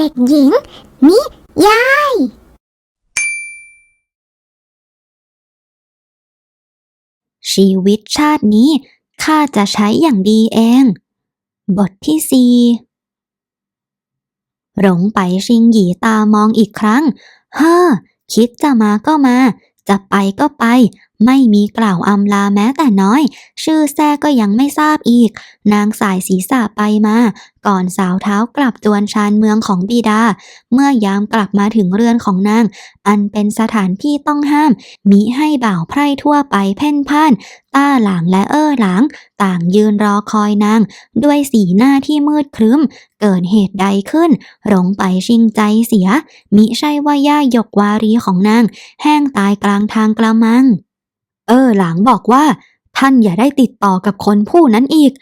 เด็กหญิง นิยาย ชีวิตชาตินี้ข้าจะใช้อย่างดีเอง บทที่สี่หลงไปชิงหยีตามองอีกครั้ง เฮ้อ คิดจะมาก็มา จะไปก็ไป ไม่มีกล่าวอำลาแม้แต่น้อย ชื่อแท้ก็ยังไม่ทราบอีก นางสายศีรษะไปมา ก่อนสาวเท้ากลับจวนชานเมืองของบิดา เมื่อยามกลับมาถึงเรือนของนาง อันเป็นสถานที่ต้องห้าม มิให้บ่าวไพร่ทั่วไปเพ่นพ่าน ต้าหลางและเอ้อหลาง ต่างยืนรอคอยนาง ด้วยสีหน้าที่มืดครึ้ม เกิดเหตุใดขึ้น หลงไปชิงใจเสีย มิใช่ว่าย่าหยกวารีของนาง แห้งตายกลางทางกระมัง เออหลางบอกว่า ท่านอย่าได้ติดต่อกับคนผู้นั้นอีก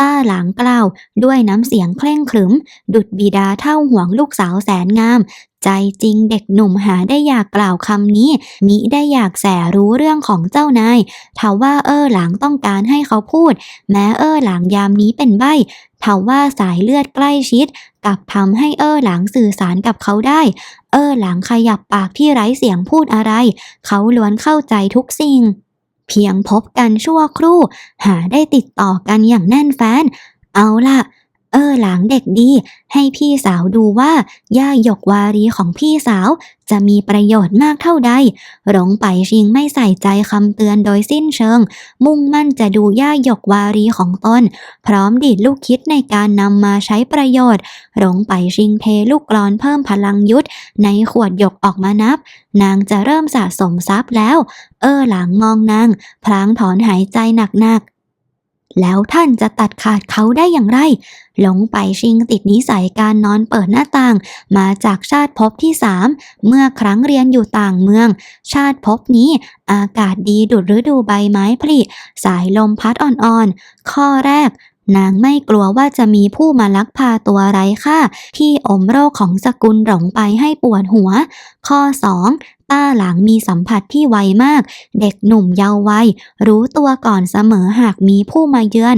ต้าหลางกล่าว ด้วยน้ำเสียงเคร่งขรึม ดุดบิดาเท่าห่วงลูกสาวแสนงาม ใจจริงเด็กหนุ่มหาได้อยากกล่าวคำนี้ มิได้อยากแสรู้เรื่องของเจ้านายทว่าเออหลางต้องการให้เขาพูด แม้เออหลางยามนี้เป็นใบ้ทว่าสายเลือดใกล้ชิดกับทำให้เออหลางสื่อสารกับเขาได้ เออหลางขยับปากที่ไร้เสียงพูดอะไร เขาล้วนเข้าใจทุกสิ่ง เพียงพบกันชั่วครู่ หาได้ติดต่อกันอย่างแน่นแฟ้น เอาล่ะ เออหลางเด็กดี ให้พี่สาวดูว่าย่าหยกวารีของพี่สาว จะมีประโยชน์มากเท่าใด หลงไปชิงไม่ใส่ใจคำเตือนโดยสิ้นเชิง มุ่งมั่นจะดูย่าหยกวารีของตน พร้อมดีดลูกคิดในการนำมาใช้ประโยชน์ หลงไปชิงเทลูกกลอนเพิ่มพลังยุทธในขวดหยกออกมานับ นางจะเริ่มสะสมทรัพย์แล้ว เออหลังมองนาง พลางถอนหายใจหนักๆ แล้วท่านจะตัดขาดเขาได้อย่างไร หลงไปชิงติดนิสัยการนอนเปิดหน้าต่าง มาจากชาติภพที่สามเมื่อครั้งเรียนอยู่ต่างเมือง ชาติภพนี้อากาศดีดุดฤดูใบไม้ผลิสายลมพัดอ่อนๆ ข้อแรกนางไม่กลัวว่าจะมีผู้มาลักพาตัวไร้ค่าที่อมโรคของสกุลหลงไปให้ปวดหัว ข้อ 2. ต้าหลังมีสัมผัสที่ไวมาก เด็กหนุ่มเยาว์วัยรู้ตัวก่อนเสมอหากมีผู้มาเยือน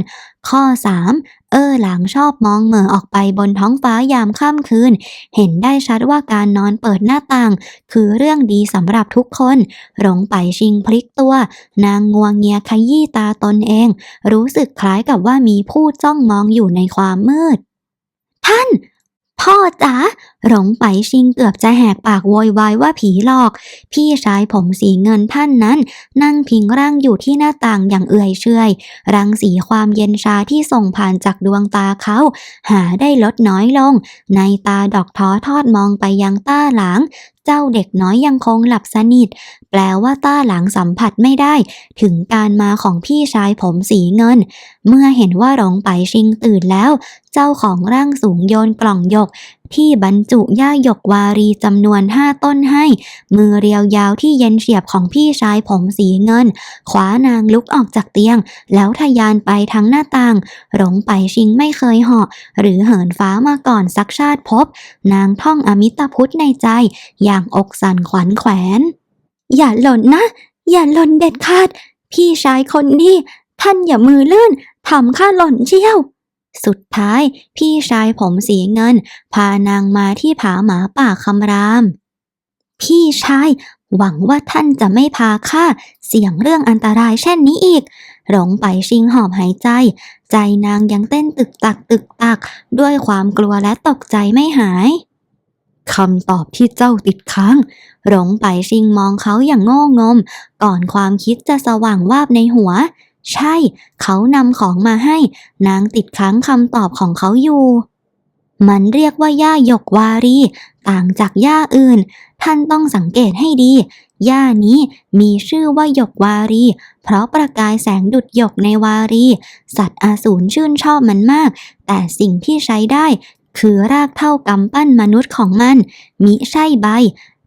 ข้อ 3. เออหลังชอบมองเหม่อออกไปบนท้องฟ้ายามค่ำคืน เห็นได้ชัดว่าการนอนเปิดหน้าต่าง คือเรื่องดีสำหรับทุกคนหลงไปชิงพลิกตัว นางงัวงเงียขยี้ตาตนเอง รู้สึกคล้ายกับว่ามีผู้จ้องมองอยู่ในความมืด ท่าน พ่อจ๋าหลงไปชิงเกือบจะแหกปากโวยวายว่าผีหลอก พี่ชายผมสีเงินท่านนั้น นั่งพิงร่างอยู่ที่หน้าต่างอย่างเอื่อยเฉยรังสีความเย็นชาที่ส่งผ่านจากดวงตาเขา หาได้ลดน้อยลง ในตาดอกท้อทอดมองไปยังต้าหลางเจ้าเด็กน้อยยังคงหลับสนิท แปลว่าต้าหลังสัมผัสไม่ได้ ถึงการมาของพี่ชายผมสีเงิน เมื่อเห็นว่าหลงไปชิงตื่นแล้ว เจ้าของร่างสูงโยนกล่องหยก ที่บรรจุย่าหยกวารีจำนวนห้าต้นให้ มือเรียวยาวที่เย็นเฉียบของพี่ชายผมสีเงินคว้านางลุกออกจากเตียง แล้วทะยานไปทั้งหน้าต่างหลงไปชิงไม่เคยเหาะ หรือเหินฟ้ามาก่อนสักชาติพบ นางท่องอมิตพุทธในใจ อย่างอกสั่นขวัญแขวน อย่าหล่นนะ อย่าหล่นเด็ดขาด พี่ชายคนนี้ ท่านอย่ามือลื่นทำข้าหล่นเชี่ยว สุดท้ายพี่ชายผมสีเงิน พานางมาที่ผาหมาป่าคำราม พี่ชาย หวังว่าท่านจะไม่พาข้าเสี่ยงเรื่องอันตรายเช่นนี้อีก หลงไปชิงหอบหายใจ ใจนางยังเต้นตึกตักตึกตัก ด้วยความกลัวและตกใจไม่หายคำตอบที่เจ้าติดค้าง หลงไปชิงมองเขาอย่างโง่งม ก่อนความคิดจะสว่างวาบในหัว ใช่ เขานำของมาให้ นางติดค้างคำตอบของเขาอยู่ มันเรียกว่าย่าหยกวารี ต่างจากย่าอื่น ท่านต้องสังเกตให้ดีย่านี้มีชื่อว่าหยกวารี เพราะประกายแสงดุดหยกในวารี สัตว์อาสูรชื่นชอบมันมาก แต่สิ่งที่ใช้ได้คือรากเท่ากำปั้นมนุษย์ของมัน มิใช่ใบ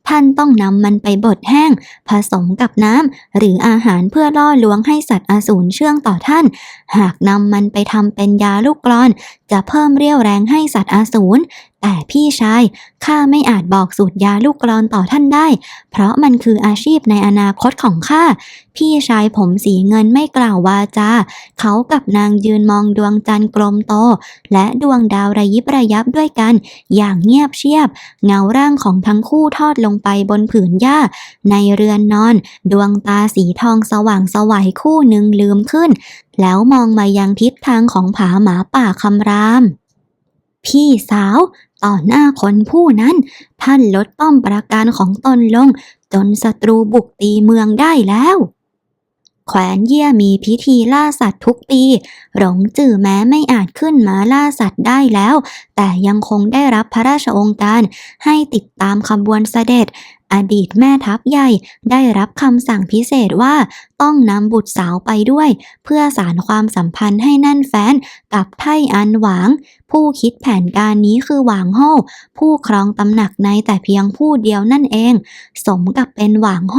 ท่านต้องนำมันไปบดแห้ง ผสมกับน้ำหรืออาหารเพื่อล่อลวงให้สัตว์อสูรเชื่องต่อท่าน หากนำมันไปทำเป็นยาลูกกลอน จะเพิ่มเรี่ยวแรงให้สัตว์อสูร แต่พี่ชายข้าไม่อาจบอกสูตรยาลูกกรอนต่อท่านได้ เพราะมันคืออาชีพในอนาคตของข้า พี่ชายผมสีเงินไม่กล่าววาจา เขากับนางยืนมองดวงจันทร์กลมโต และดวงดาวระยิบระยับด้วยกัน อย่างเงียบเชียบ เงาร่างของทั้งคู่ทอดลงไปบนผืนหญ้า ในเรือนนอน ดวงตาสีทองสว่างสวัยคู่หนึ่งลืมขึ้น แล้วมองมายังทิศทางของผาหมาป่าคำรามพี่สาว ต่อหน้าคนผู้นั้นท่านลดป้อมปราการของตนลง จนศัตรูบุกตีเมืองได้แล้ว แขวนเยี่ยมีพิธีล่าสัตว์ทุกปี หลงจื่อแม้ไม่อาจขึ้นมาล่าสัตว์ได้แล้ว แต่ยังคงได้รับพระราชองค์การให้ติดตามขบวนเสด็จ อดีตแม่ทัพใหญ่ได้รับคำสั่งพิเศษว่าต้องนำบุตรสาวไปด้วย เพื่อสารความสัมพันธ์ให้แน่นแฟ้นกับไทอันหวาง ผู้คิดแผนการนี้คือหวางโฮผู้ครองตำหนักในแต่เพียงผู้เดียวนั่นเอง สมกับเป็นหวางโฮ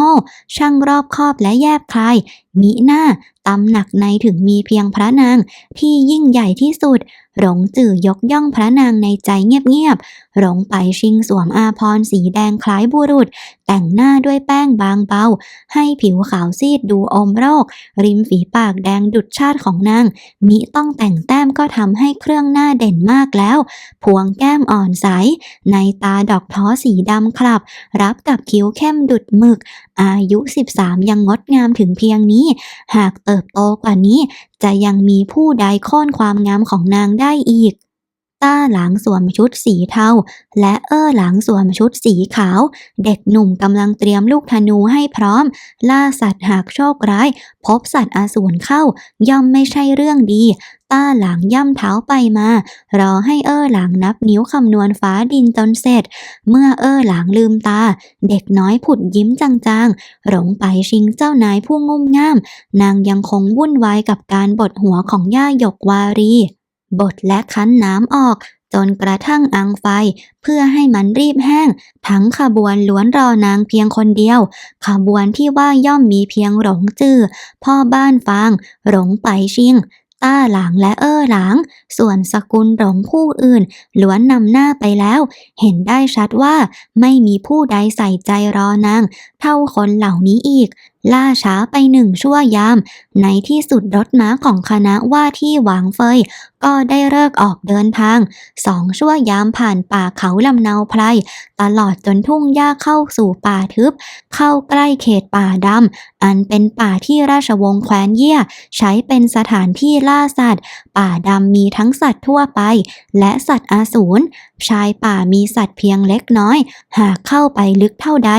ช่างรอบคอบและแยบคายมิหน้าตำหนักในถึงมีเพียงพระนางที่ยิ่งใหญ่ที่สุด หลงจื่อยกย่องพระนางในใจเงียบๆหลงไปชิงสวมอาพรณ์สีแดงคล้ายบุรุษ แต่งหน้าด้วยแป้งบางเบา ให้ผิวขาวซีดดูอมโรค ริมฝีปากแดงดุดชาติของนาง มิต้องแต่งแต้มก็ทำให้เครื่องหน้าเด่นมากแล้ว พวงแก้มอ่อนใส ในตาดอกท้อสีดำคลับ รับกับคิ้วเข้มดุดหมึก อายุ 13 ยังงดงามถึงเพียงนี้ หากเติบโตกว่านี้ จะยังมีผู้ใดค่นความงามของนางได้อีก ต้าหลังสวมชุดสีเทา และเอ้อหลังสวมชุดสีขาว เด็กหนุ่มกำลังเตรียมลูกธนูให้พร้อม ล่าสัตว์หากโชคร้าย พบสัตว์อสูรเข้า ย่อมไม่ใช่เรื่องดี ต้าหลังย่ำเท้าไปมา รอให้เอ้อหลังนับนิ้วคำนวณฟ้าดินจนเสร็จ เมื่อเอ้อหลังลืมตา เด็กน้อยผุดยิ้มจางๆ หลงไปชิงเจ้านายผู้งุ่มง่าม นางยังคงวุ่นวายกับการบดหัวของย่าหยกวารี บดและคั้นน้ำออก จนกระทั่งอังไฟ เพื่อให้มันรีบแห้ง ทั้งขบวนล้วนรอนางเพียงคนเดียว ขบวนที่ว่าย่อมมีเพียงหลงจื้อพ่อบ้านฟาง หลงไปชิงต้าหลางและเอ้อหลาง ส่วนสกุลหลงผู้อื่น ล้วนนำหน้าไปแล้ว เห็นได้ชัดว่าไม่มีผู้ใดใส่ใจรอนาง เท่าคนเหล่านี้อีก ล่าช้าไปหนึ่งชั่วยาม ในที่สุดรถม้าของคณะว่าที่หวางเฟย ก็ได้เลิกออกเดินทางสองชั่วยามผ่านป่าเขาลำเนาไพรตลอดจนทุ่งหญ้าเข้าสู่ป่าทึบ เข้าใกล้เขตป่าดำ อันเป็นป่าที่ราชวงศ์แคว้นเยี่ย ใช้เป็นสถานที่ล่าสัตว์ ป่าดำมีทั้งสัตว์ทั่วไป และสัตว์อาสูรชายป่ามีสัตว์เพียงเล็กน้อย หากเข้าไปลึกเท่าใด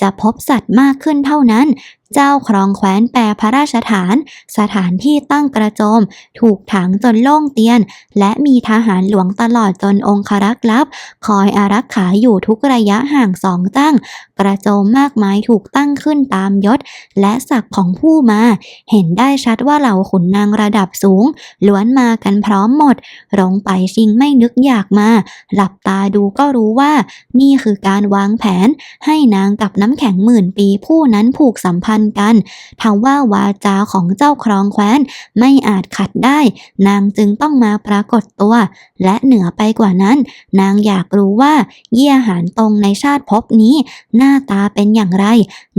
จะพบสัตว์มากขึ้นเท่านั้น เจ้าครองแคว้นแปรพระราชฐาน สถานที่ตั้งกระโจม ถูกถังจนโล่งเตียน และมีทหารหลวงตลอดจนองครักษ์ลับ คอยอารักขาอยู่ทุกระยะห่างสองตั้ง กระโจมมากมายถูกตั้งขึ้นตามยศ และศักดิ์ของผู้มา เห็นได้ชัดว่าเหล่าขุนนางระดับสูง ล้วนมากันพร้อมหมดหลงไปชิงไม่นึกอยากมา หลับตาดูก็รู้ว่า นี่คือการวางแผนให้นางกับน้ำแข็งหมื่นปีผู้นั้นผูกสัมพันธ์กันทว่าวาจาของเจ้าครองแคว้นไม่อาจขัดได้ นางจึงต้องมาปรากฏตัว และเหนือไปกว่านั้น นางอยากรู้ว่า เยี่ยหานตรงในชาติภพนี้ หน้าตาเป็นอย่างไร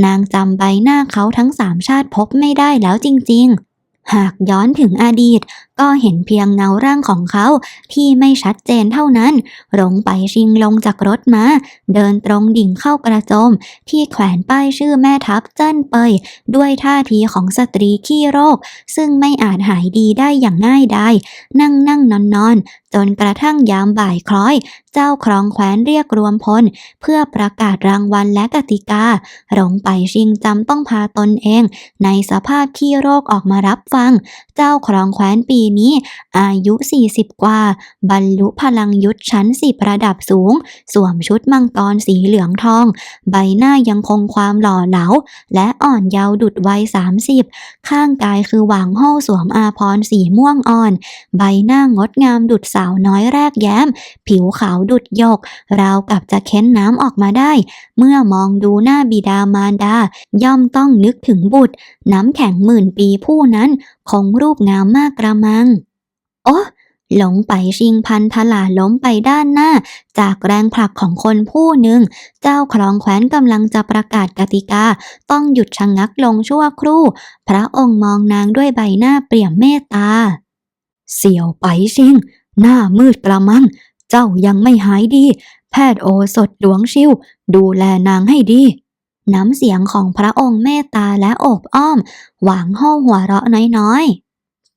นางจำใบหน้าเขาทั้งสามชาติภพไม่ได้แล้วจริง ๆ หากย้อนถึงอดีต ก็เห็นเพียงเงาร่างของเขาที่ไม่ชัดเจนเท่านั้นหลงไปชิงลงจากรถมา เดินตรงดิ่งเข้ากระโจม ที่แขวนป้ายชื่อแม่ทัพเจิ้นเปย ด้วยท่าทีของสตรีขี้โรค ซึ่งไม่อาจหายดีได้อย่างง่ายดายนั่งนั่งนอนนอนจนกระทั่งยามบ่ายคล้อย เจ้าครองแคว้นเรียกรวมพล เพื่อประกาศรางวัลและกติกาหลงไปชิงจำต้องพาตนเอง ในสภาพขี้โรคออกมารับฟัง เจ้าครองแคว้นปีนี้อายุ 40 กว่า บรรลุพลังยุทธชั้นสิบระดับสูง สวมชุดมังกรสีเหลืองทอง ใบหน้ายังคงความหล่อเหลา และอ่อนเยาว์ดุดวัย 30 ข้างกายคือหวางโฮ่สวมอาพรสีม่วงอ่อน ใบหน้างดงามดุดสาวน้อยแรกแย้ม ผิวขาวดุดหยก ราวกับจะเค้นน้ำออกมาได้ เมื่อมองดูหน้าบิดามารดา ย่อมต้องนึกถึงบุตร น้ำแข็งหมื่นปีผู้นั้น คงรูปงามมากกระมังโอ้หลงไปชิงพันทลาล้มไปด้านหน้า จากแรงผลักของคนผู้หนึ่ง เจ้าครองแคว้นกำลังจะประกาศกติกา ต้องหยุดชะงงักลงชั่วครู่ พระองค์มองนางด้วยใบหน้าเปี่ยมเมตตา เสี่ยวไปชิง หน้ามืดกระมัง เจ้ายังไม่หายดี แพทย์โอสถหลวงชิว ดูแลนางให้ดีน้ำเสียงของพระองค์เมตตาและโอบอ้อม หวางห้องหัวเราะน้อยๆ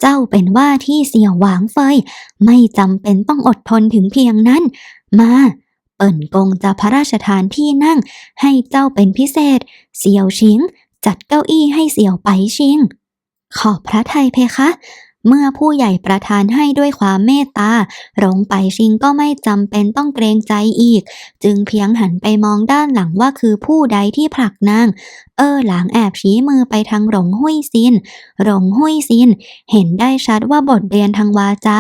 เจ้าเป็นว่าที่เสี่ยวหวางเฟยไม่จำเป็นต้องอดทนถึงเพียงนั้น มาเปิ่นกงจะพระราชทานที่นั่งให้เจ้าเป็นพิเศษ เสี่ยวชิง จัดเก้าอี้ให้เสี่ยวไปชิง ขอบพระไทยเพคะ เมื่อผู้ใหญ่ประทานให้ด้วยความเมตตาหลงไปชิงก็ไม่จำเป็นต้องเกรงใจอีก จึงเพียงหันไปมองด้านหลังว่าคือผู้ใดที่ผลักนาง เออหลางแอบชี้มือไปทางหลงหุยซินหลงหุยซิน เห็นได้ชัดว่าบทเรียนทางวาจา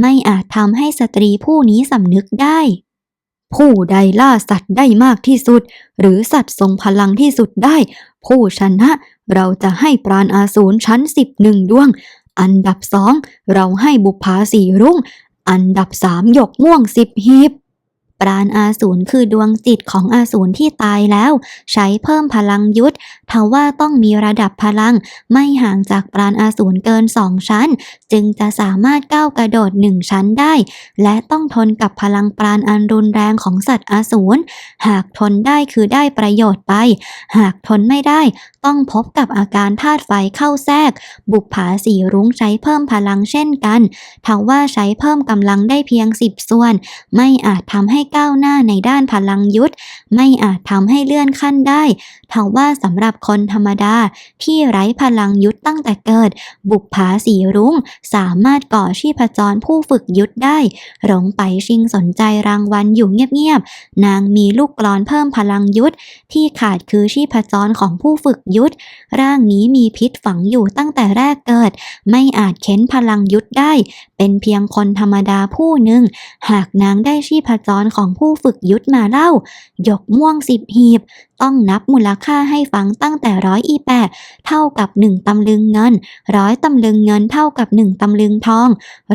ไม่อาจทำให้สตรีผู้นี้สำนึกได้ผู้ใดล่าสัตว์ได้มากที่สุด หรือสัตว์ทรงพลังที่สุดได้ ผู้ชนะเราจะให้ปราณอาสูรชั้นสิบหนึ่งดวง อันดับสองเราให้บุพาสีรุ่ง อันดับสามหยกม่วงสิบหีบ ปราณอาสูรคือดวงจิตของอาสูรที่ตายแล้ว ใช้เพิ่มพลังยุทธทว่าต้องมีระดับพลัง ไม่ห่างจากปราณอาสูรเกินสองชั้น จึงจะสามารถก้าวกระโดดหนึ่งชั้นได้ และต้องทนกับพลังปราณอันรุนแรงของสัตว์อาสูรหากทนได้คือได้ประโยชน์ไป หากทนไม่ได้ต้องพบกับอาการธาตุไฟเข้าแทรก บุปผาสีรุ้งใช้เพิ่มพลังเช่นกันทว่าใช้เพิ่มกำลังได้เพียงสิบส่วน ไม่อาจทำให้ก้าวหน้าในด้านพลังยุทธไม่อาจทำให้เลื่อนขั้นได้ทว่าสำหรับคนธรรมดาที่ไร้พลังยุทธตั้งแต่เกิด บุปผาสีรุ้ง สามารถก่อชีพจรผู้ฝึกยุทธได้ หลงไปชิงสนใจรางวัลอยู่เงียบๆ นางมีลูกกลอนเพิ่มพลังยุทธที่ขาดคือชีพจรของผู้ฝึกยุทธร่างนี้มีพิษฝังอยู่ตั้งแต่แรกเกิด ไม่อาจเค้นพลังยุทธได้ เป็นเพียงคนธรรมดาผู้หนึ่ง หากนางได้ชีพจรของผู้ฝึกยุทธมาเล่า หยกม่วงสิบหีบ ต้องนับมูลค่าให้ฟังตั้งแต่ร้อยอีแปดเท่ากับหนึ่งตำลึงเงินร้อยตำลึงเงินเท่ากับหนึ่งตำลึงทอง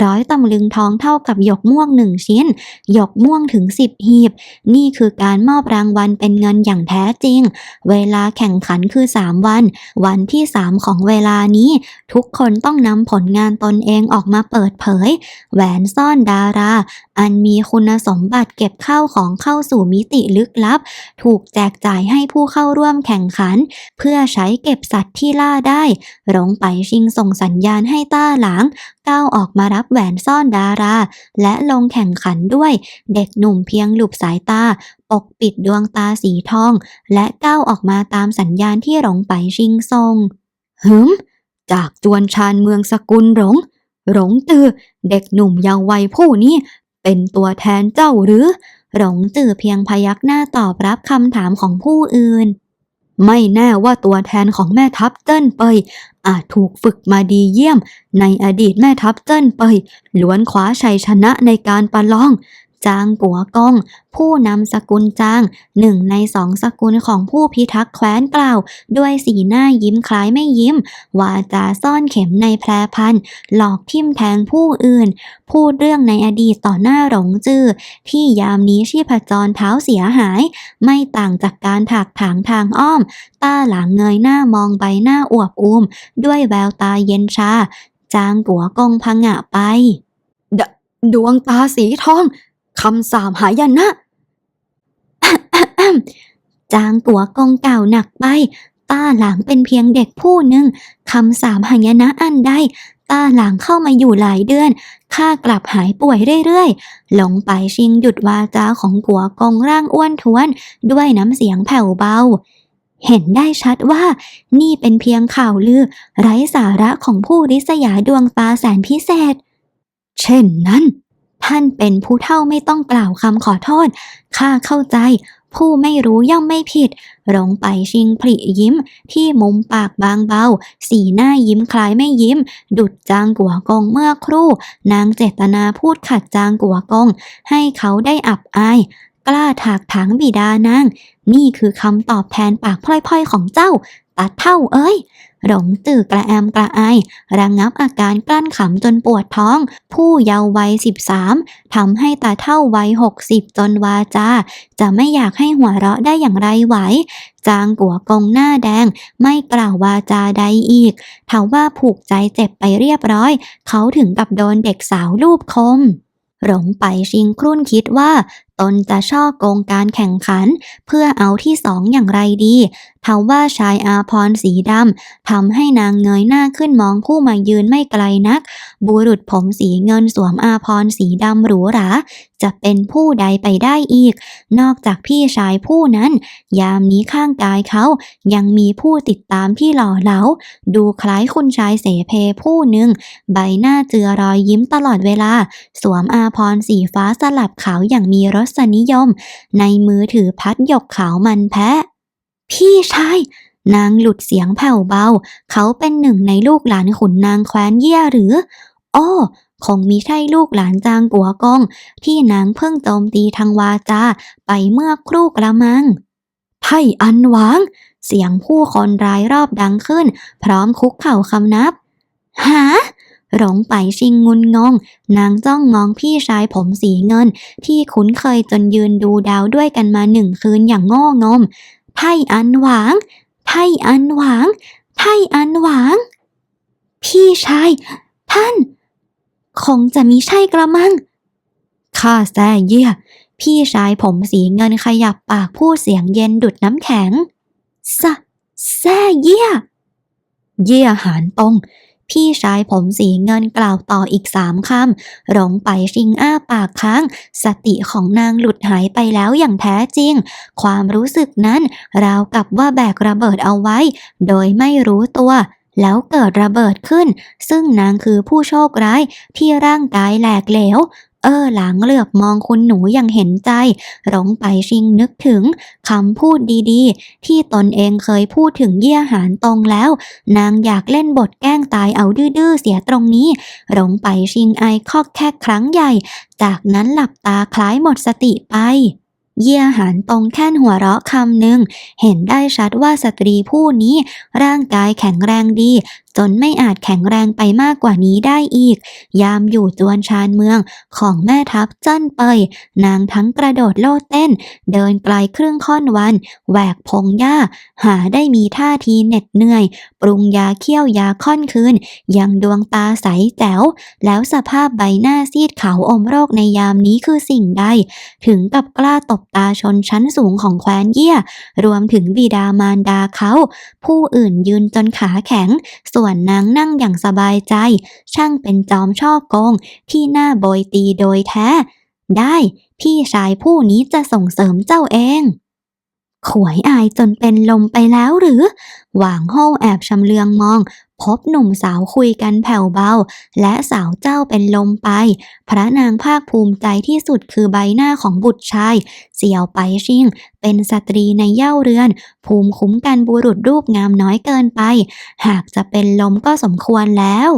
ร้อยตำลึงทองเท่ากับหยกม่วงหนึ่งชิ้น หยกม่วงถึงสิบหีบ นี่คือการมอบรางวัลเป็นเงินอย่างแท้จริง เวลาแข่งขันคือ 3 วัน วันที่ 3 ของเวลานี้ ทุกคนต้องนำผลงานตนเองออกมาเปิดเผย แหวนซ่อนดารา อันมีคุณสมบัติเก็บเข้าของเข้าสู่มิติลึกลับ ถูกแจกจ่ายให้ให้ผู้เข้าร่วมแข่งขัน เพื่อใช้เก็บสัตว์ที่ล่าได้หลงไปชิงส่งสัญญาณให้ต้าหลางก้าวออกมารับแหวนซ่อนดารา และลงแข่งขันด้วย เด็กหนุ่มเพียงหลุบสายตา ปกปิดดวงตาสีทอง และก้าวออกมาตามสัญญาณที่หลงไปชิงทรงหืมจากจวนชานเมืองสกุลหลง หลงตือ เด็กหนุ่มเยาว์วัยผู้นี้เป็นตัวแทนเจ้าหรือ หลงจื่อเพียงพยักหน้าตอบรับคำถามของผู้อื่น ไม่แน่ว่าตัวแทนของแม่ทัพเจิ้นเปย อาจถูกฝึกมาดีเยี่ยม ในอดีตแม่ทัพเจิ้นเปยล้วนคว้าชัยชนะในการประลอง จางกัวกง ผู้นำสกุลจางหนึ่งในสองสกุลของผู้พิทักษ์แคว้นกล่าว ด้วยสีหน้ายิ้มคล้ายไม่ยิ้ม วาจาซ่อนเข็มในแพรพัน หลอกทิมแทงผู้อื่น พูดเรื่องในอดีตต่อหน้าหลงจื้อที่ยามนี้ชีพจรเท้าเสียหาย ไม่ต่างจากการถากถางทางอ้อม ต้าหลังเงยหน้ามองใบหน้าอวบอุ้มด้วยแววตาเย็นชา จางกัวกงพังะไปดดวงตาสีทองำสาปหายนะจางกัวกงเก่าหนักไปต้าหลังเป็นเพียงเด็กผู้หนึ่งคำสาปหายนะอันใดต้าหลังเข้ามาอยู่หลายเดือนข้ากลับหายป่วยเรื่อยๆ หลงไปชิงหยุดวาจาของกัวกงร่างอ้วนท้วน ด้วยน้ำเสียงแผ่วเบา เห็นได้ชัดว่า นี่เป็นเพียงข่าวลือ ไร้สาระของผู้ริษยาดวงตาแสนพิเศษ เช่นนั้น ท่านเป็นผู้เท่าไม่ต้องกล่าวคำขอโทษ ข้าเข้าใจ ผู้ไม่รู้ย่อมไม่ผิดหลงไปชิงผลิยิ้ม ที่มุมปากบางเบา สีหน้ายิ้มคล้ายไม่ยิ้ม ดุดจางกัวกงเมื่อครู่ นางเจตนาพูดขัดจางกัวกง ให้เขาได้อับอาย กล้าถากถางบิดานาง นี่คือคำตอบแทนปากพล่อยๆของเจ้าตาเท่าเอ้ย หลงตื่อกระแอมกระไอระงับอาการกลั้นขำจนปวดท้อง ผู้เยาว์วัยสิบสามทำให้ตาเท่าวัยหกสิบจนวาจา จะไม่อยากให้หัวเราะได้อย่างไรไหว จางกัวกงหน้าแดง ไม่กล่าววาจาใดอีกทว่าผูกใจเจ็บไปเรียบร้อย เขาถึงกับโดนเด็กสาวลูบคมหลงไปชิงครุ่นคิดว่า ตนจะช่อโกงการแข่งขัน เพื่อเอาที่สองอย่างไรดีทว่าชายอาพรสีดำทำให้นางเงยหน้าขึ้นมองผู้มายืนไม่ไกลนัก บุรุษผมสีเงินสวมอาพรสีดำหรูหราจะเป็นผู้ใดไปได้อีก นอกจากพี่ชายผู้นั้น ยามนี้ข้างกายเขายังมีผู้ติดตามที่หล่อเหลา ดูคล้ายคุณชายเสเพผู้หนึ่ง ใบหน้าเจือรอยยิ้มตลอดเวลา สวมอาพรสีฟ้าสลับขาวอย่างมีรสนิยม ในมือถือพัดหยกขาวมันแพะ พี่ชาย นางหลุดเสียงแผ่วเบา เขาเป็นหนึ่งในลูกหลานขุนนางแคว้นเย่ยหรืออ้อคงมิใช่ลูกหลานจางกัวกง ที่นางเพิ่งโจมตีทางวาจา ไปเมื่อครู่กระมังไทอันหวาง เสียงผู้คนรายรอบดังขึ้น พร้อมคุกเข่าคำนับ หา หลงไปชิงงุนงง นางจ้องมองพี่ชายผมสีเงิน ที่คุ้นเคยจนยืนดูดาวด้วยกันมาหนึ่งคืนอย่างโง่งมไทอันหวางไทอันหวางไทอันหวาง พี่ชาย ท่าน คงจะมีใช่กระมัง ข้าแซ่เยี่ย พี่ชายผมสีเงินขยับปากพูดเสียงเย็นดุดน้ำแข็งซะแซ่เยี่ย เยี่ยหานตง พี่ชายผมสีเงินกล่าวต่ออีกสามคำหลงไปชิงอ้าปากค้าง สติของนางหลุดหายไปแล้วอย่างแท้จริง ความรู้สึกนั้นราวกับว่าแบกระเบิดเอาไว้ โดยไม่รู้ตัวแล้วเกิดระเบิดขึ้น ซึ่งนางคือผู้โชคร้ายที่ร่างกายแหลกเหลว เออหลังเหลือบมองคุณหนูอย่างเห็นใจหลงไปชิงนึกถึงคำพูดดีๆ ที่ตนเองเคยพูดถึงเยี่ยหารตรงแล้ว นางอยากเล่นบทแกล้งตายเอาดื้อๆเสียตรงนี้หลงไปชิงไอคอกแค่ครั้งใหญ่ จากนั้นหลับตาคล้ายหมดสติไปเยี่ยหานตรงแค่นหัวเราะคำหนึ่ง เห็นได้ชัดว่าสตรีผู้นี้ ร่างกายแข็งแรงดี จนไม่อาจแข็งแรงไปมากกว่านี้ได้อีก ยามอยู่จวนชานเมืองของแม่ทัพเจิ้นเปย นางทั้งกระโดดโลดเต้น เดินไกลครึ่งค่อนวัน แหวกพงหญ้า หาได้มีท่าทีเหน็ดเหนื่อย ปรุงยาเคี่ยวยาค่อนคืน ยังดวงตาใสแจ๋ว แล้วสภาพใบหน้าซีดขาวอมโรคในยามนี้คือสิ่งใด ถึงกับกล้าตบตาชนชั้นสูงของแคว้นเยี่ย รวมถึงบิดามารดาเขา ผู้อื่นยืนจนขาแข็งส่วนนางนั่งอย่างสบายใจ ช่างเป็นจอมช่อโกง ที่หน้าโบยตีโดยแท้ ได้ พี่ชายผู้นี้จะส่งเสริมเจ้าเอง ขวยอายจนเป็นลมไปแล้วหรือ หว่างโฮแอบชำเลืองมอง พบหนุ่มสาวคุยกันแผ่วเบา และสาวเจ้าเป็นลมไป พระนางภาคภูมิใจที่สุดคือใบหน้าของบุตรชาย เสี่ยวไปชิง เป็นสตรีในเย่าเรือน ภูมิคุ้มกันบุรุษรูปงามน้อยเกินไป หากจะเป็นลมก็สมควรแล้ว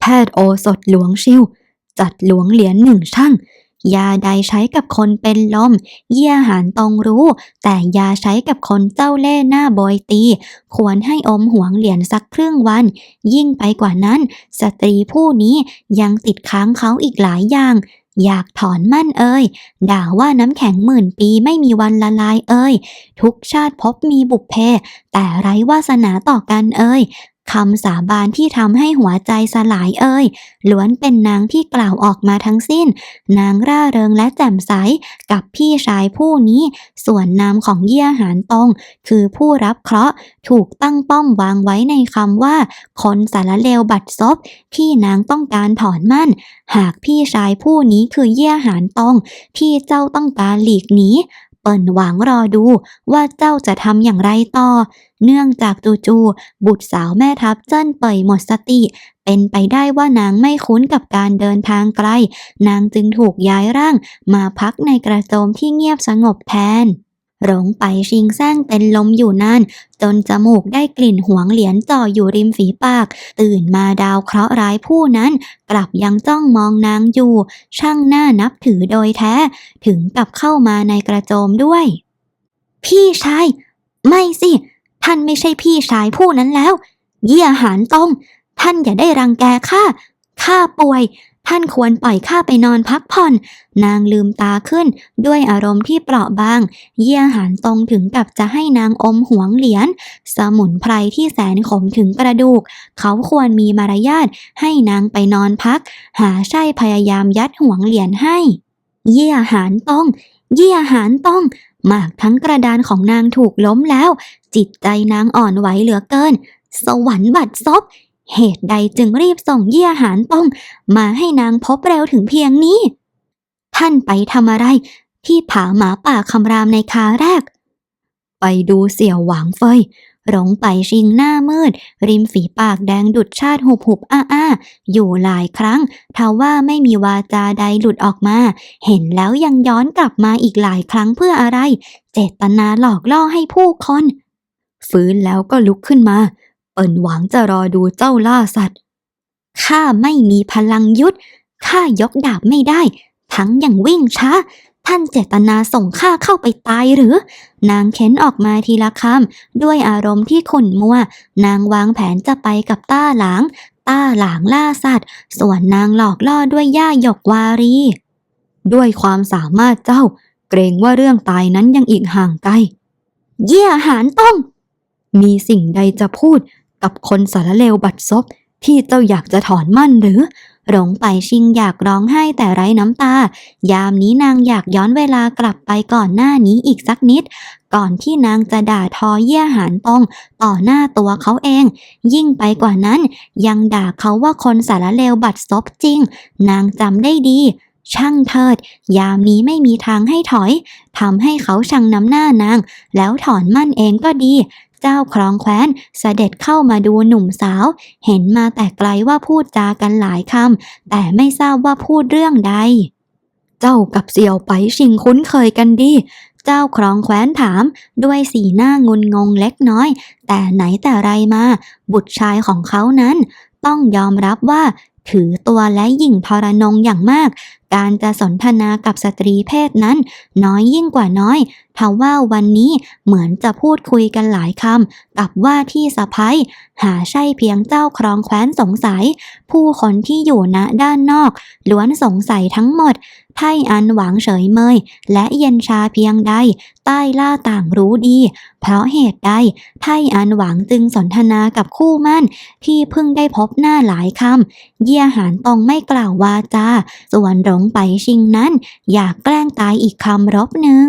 แพทย์โอสถหลวงชิว จัดหลวงเหรียญหนึ่งช่าง ยาใดใช้กับคนเป็นลม เยี่ยหารตรงรู้ แต่ยาใช้กับคนเจ้าเล่ห์หน้าบอยตี ควรให้อมหวงเหรียญสักครึ่งวัน ยิ่งไปกว่านั้น สตรีผู้นี้ยังติดค้างเขาอีกหลายอย่าง อยากถอนมั่นเอ่ยด่าว่าน้ำแข็งหมื่นปีไม่มีวันละลายเอ่ยทุกชาติพบมีบุพเพแต่ไร้วาสนาต่อกันเอ่ย คำสาบานที่ทำให้หัวใจสลายเอ่ยล้วนเป็นนางที่กล่าวออกมาทั้งสิ้น นางร่าเริงและแจ่มใสกับพี่ชายผู้นี้ ส่วนนามของเยี่ยหานตง คือผู้รับเคราะห์ถูกตั้งป้อมวางไว้ในคำว่า คนสารเลวบัดซบที่นางต้องการถอนมั่น หากพี่ชายผู้นี้คือเยี่ยหานตงที่เจ้าต้องการหลีกหนี เปิ่นหวังรอดูว่าเจ้าจะทำอย่างไรต่อ เนื่องจากจู่ๆบุตรสาวแม่ทัพเจิ้นเป่ยหมดสติ เป็นไปได้ว่านางไม่คุ้นกับการเดินทางไกล นางจึงถูกย้ายร่างมาพักในกระโจมที่เงียบสงบแทน หลงไปชิงแซงเป็นลมอยู่นานจนจมูกได้กลิ่นหวงเหรียญจ่ออยู่ริมฝีปาก ตื่นมาดาวเคราะห์ร้ายผู้นั้น กลับยังจ้องมองนางอยู่ ช่างหน้านับถือโดยแท้ ถึงกับเข้ามาในกระโจมด้วย พี่ชาย ไม่สิ ท่านไม่ใช่พี่ชายผู้นั้นแล้ว เยี่ยหารตรงท่านอย่าได้รังแกข้าข้าป่วย ท่านควรปล่อยข้าไปนอนพักผ่อน นางลืมตาขึ้น ด้วยอารมณ์ที่เปราะบาง เยี่ยหารตรงถึงกับจะให้นางอมหวงเหรียญสมุนไพรที่แสนขมถึงกระดูก เขาควรมีมารยาทให้นางไปนอนพัก หาใช่พยายามยัดหวงเหรียญให้ เยี่ยหารต้องเยี่ยหารต้องหมากทั้งกระดานของนางถูกล้มแล้ว จิตใจนางอ่อนไหวเหลือเกิน สวรรค์บัดซบ เหตุใดจึงรีบส่งเยี่ยหารต้อง มาให้นางพบเร็วถึงเพียงนี้ ท่านไปทำอะไร ที่ผาหมาป่าคำรามในคาแรก ไปดูเสี่ยวหวางเฟยหลงไปชิงหน้ามืด ริมฝีปากแดงดุดชาติหุบหุบอ้าอ้าอยู่หลายครั้งทว่าไม่มีวาจาใดหลุดออกมา เห็นแล้วยังย้อนกลับมาอีกหลายครั้งเพื่ออะไร เจตนาหลอกล่อให้ผู้คน ฟื้นแล้วก็ลุกขึ้นมา เปิ่นหวังจะรอดูเจ้าล่าสัตว์ ข้าไม่มีพลังยุทธข้ายกดาบไม่ได้ ทั้งยังวิ่งช้า ท่านเจตนาส่งข้าเข้าไปตายหรือ นางเค้นออกมาทีละคำด้วยอารมณ์ที่ขุ่นมัว นางวางแผนจะไปกับต้าหลาง ต้าหลางล่าสัตว์ ส่วนนางหลอกล่อด้วยย่าหยกวารี ด้วยความสามารถเจ้า เกรงว่าเรื่องตายนั้นยังอีกห่างไกล เยี่ยหารต้อง มีสิ่งใดจะพูด กับคนสารเลวบัดซบที่เจ้าอยากจะถอนมั่นหรือหลงไปชิงอยากร้องไห้แต่ไร้น้ำตา ยามนี้นางอยากย้อนเวลากลับไปก่อนหน้านี้อีกสักนิด ก่อนที่นางจะด่าทอเยี่ยหารตรงต่อหน้าตัวเขาเอง ยิ่งไปกว่านั้น ยังด่าเขาว่าคนสารเลวบัดซบจริง นางจำได้ดี ช่างเถิด ยามนี้ไม่มีทางให้ถอยทำให้เขาชังน้ำหน้านาง แล้วถอนมั่นเองก็ดี เจ้าครองแคว้นเสด็จเข้ามาดูหนุ่มสาว เห็นมาแต่ไกลว่าพูดจากันหลายคำแต่ไม่ทราบว่าพูดเรื่องใด เจ้ากับเสี่ยวไปชิงคุ้นเคยกันดีเจ้าครองแคว้นถามด้วยสีหน้างุนงงเล็กน้อย แต่ไหนแต่ไรมา บุตรชายของเขานั้น ต้องยอมรับว่า ถือตัวและหยิ่งทรนงอย่างมาก การจะสนทนากับสตรีเพศนั้น น้อยยิ่งกว่าน้อยทว่าวันนี้เหมือนจะพูดคุยกันหลายคำกับว่าที่สะพ้ยหาใช่เพียงเจ้าครองแคว้นสงสัย ผู้คนที่อยู่ณด้านนอก ล้วนสงสัยทั้งหมด ไทอันหวังเฉยเมย และเย็นชาเพียงใด ใต้ล่าต่างรู้ดี เพราะเหตุใด ไทอันหวังจึงสนทนากับคู่มั่น ที่เพิ่งได้พบหน้าหลายคำ เยี่ยหารตองไม่กล่าววาจา ส่วนหลงไปชิงนั้น อยากแกล้งตายอีกคำรบหนึ่ง